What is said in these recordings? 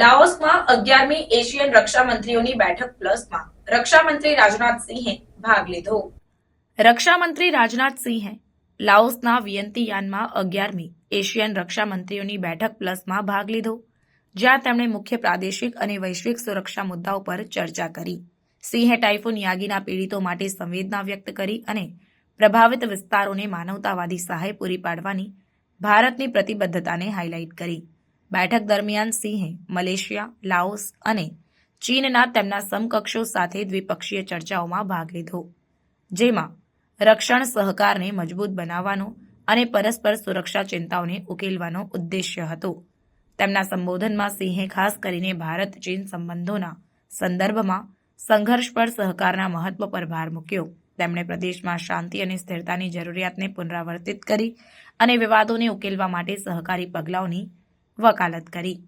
લાઓસમાં અગિયારમી એશિયન રક્ષા મંત્રીઓની બેઠક પ્લસમાં રક્ષામંત્રી રાજનાથસિંહે ભાગ લીધો. રક્ષામંત્રી રાજનાથસિંહે લાઓસના વિયંતિયાનમાં અગિયારમી એશિયન રક્ષા મંત્રીઓની બેઠક પ્લસમાં ભાગ લીધો, જ્યાં તેમણે મુખ્ય પ્રાદેશિક અને વૈશ્વિક સુરક્ષા મુદ્દાઓ પર ચર્ચા કરી. સિંહે ટાઇફોન યાગીના પીડિતો માટે સંવેદના વ્યક્ત કરી અને પ્રભાવિત વિસ્તારોને માનવતાવાદી સહાય પૂરી પાડવાની ભારતની પ્રતિબદ્ધતાને હાઇલાઇટ કરી. બેઠક દરમિયાન સિંહે મલેશિયા, લાઓસ અને ચીનના તેમના સમકક્ષો સાથે દ્વિપક્ષીય ચર્ચાઓમાં ભાગ લીધો, જેમાં રક્ષણ સહકારને મજબૂત બનાવવાનો અને પરસ્પર સુરક્ષા ચિંતાઓને ઉકેલવાનો ઉદ્દેશ્ય હતો. તેમના સંબોધનમાં સિંહે ખાસ કરીને ભારત ચીન સંબંધોના સંદર્ભમાં સંઘર્ષ પર સહકારના મહત્વ પર ભાર મૂક્યો. તેમણે પ્રદેશમાં શાંતિ અને સ્થિરતાની જરૂરિયાતને પુનરાવર્તિત કરી અને વિવાદોને ઉકેલવા માટે સહકારી પગલાઓની વકાલત કરી.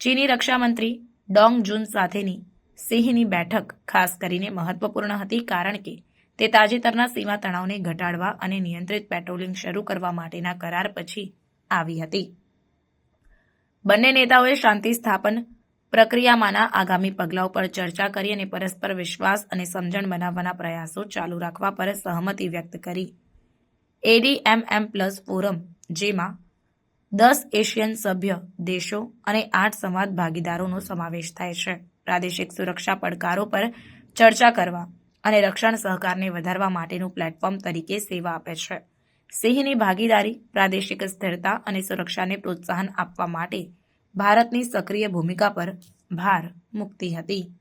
ચીની રક્ષામંત્રી ડોંગ જૂન સાથેની સિંહની બેઠક ખાસ કરીને મહત્વપૂર્ણ હતી કારણ કે તે તાજેતરના સીમા તણાવને ઘટાડવા અને નિયંત્રિત પેટ્રોલિંગ શરૂ કરવા માટેના કરાર પછી આવી હતી. બંને નેતાઓએ શાંતિ સ્થાપન પ્રક્રિયામાંના આગામી પગલાઓ પર ચર્ચા કરી અને પરસ્પર વિશ્વાસ અને સમજણ બનાવવાના પ્રયાસો ચાલુ રાખવા પર સહમતિ વ્યક્ત કરી. એડીએમએમ પ્લસ ફોરમ, જેમાં દસ એશિયન સભ્ય દેશો અને આઠ સંવાદ ભાગીદારોનો સમાવેશ થાય છે. પ્રાદેશિક સુરક્ષા પડકારો પર ચર્ચા કરવા અને રક્ષણ સહકારને વધારવા માટેનું પ્લેટફોર્મ તરીકે સેવા આપે છે. સિંહની ભાગીદારી, પ્રાદેશિક સ્થિરતા અને સુરક્ષાને પ્રોત્સાહન આપવા માટે ભારતની સક્રિય ભૂમિકા પર ભાર મૂકતી હતી.